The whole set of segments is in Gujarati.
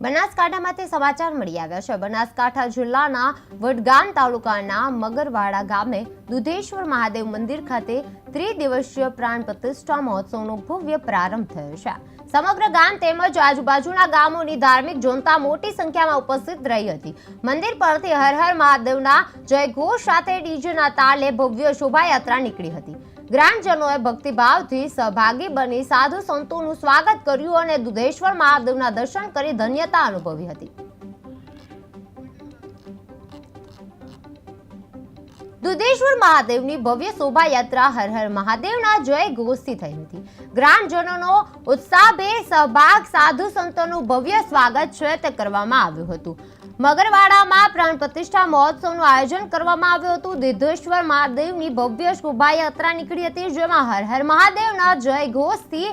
બનાસકાંઠામાંથી સમાચાર મળી આવ્યા છે. બનાસકાંઠા જિલ્લાના વડગામ તાલુકાના મગરવાડા ગામે દુધેશ્વર મહાદેવ મંદિર ખાતે ત્રિદિવસીય પ્રાણ પ્રતિષ્ઠા મહોત્સવનો ભવ્ય પ્રારંભ થયો છે. સમગ્ર ગામ તેમજ આજુબાજુના ગામોની ધાર્મિક જનતા મોટી સંખ્યામાં ઉપસ્થિત રહી હતી. મંદિર પરથી હર હર મહાદેવના જયઘોષ સાથે ડીજેના તાલે ભવ્ય શોભાયાત્રા નીકળી હતી. ગ્રામજનોએ ભક્તિભાવથી સહભાગી બની સાધુ સંતોનું સ્વાગત કર્યું અને દુધેશ્વર મહાદેવના દર્શન કરી ધન્યતા અનુભવી હતી. દુધેશ્વર મહાદેવની ભવ્ય શોભાયાત્રા હર હર મહાદેવના જય ઘોષથી થઈ હતી. ગ્રામજનોનો ઉત્સાહભેર સહભાગ સાધુ સંતોનું ભવ્ય સ્વાગત છે તે કરવામાં આવ્યું હતું. મગરવાડામાં પ્રાણ પ્રતિષ્ઠા મહોત્સવનું આયોજન કરવામાં આવ્યું હતું. દુધેશ્વર મહાદેવની ભવ્ય શોભાયાત્રા નીકળી હતી, જેમાં હર હર મહાદેવના જય ઘોષથી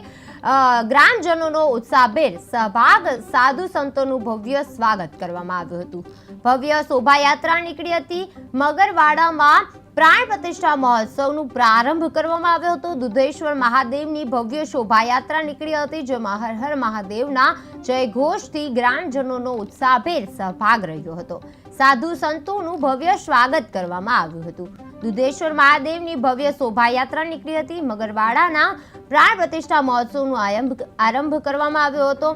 ગ્રામજનોનો ઉત્સાહભેર સહભાગ સાધુ સંતોનું ભવ્ય સ્વાગત કરવામાં આવ્યું હતું. ભવ્ય શોભાયાત્રા નીકળી હતી. મગરવાડામાં પ્રાણ પ્રતિષ્ઠા મહોત્સવનું પ્રારંભ કરવામાં આવ્યો હતો. દુધેશ્વર મહાદેવની ભવ્ય શોભાયાત્રા નીકળી હતી, જેમાં હર હર મહાદેવના જયઘોષથી ગ્રામજનોનો ઉત્સાહભેર સહભાગ રહ્યો હતો. સાધુ સંતોનું ભવ્ય સ્વાગત કરવામાં આવ્યું હતું. દુધેશ્વર મહાદેવની ભવ્ય શોભાયાત્રા નીકળી હતી. મગરવાડાના પ્રાણ પ્રતિષ્ઠા મહોત્સવનો આરંભ આરંભ કરવામાં આવ્યો હતો.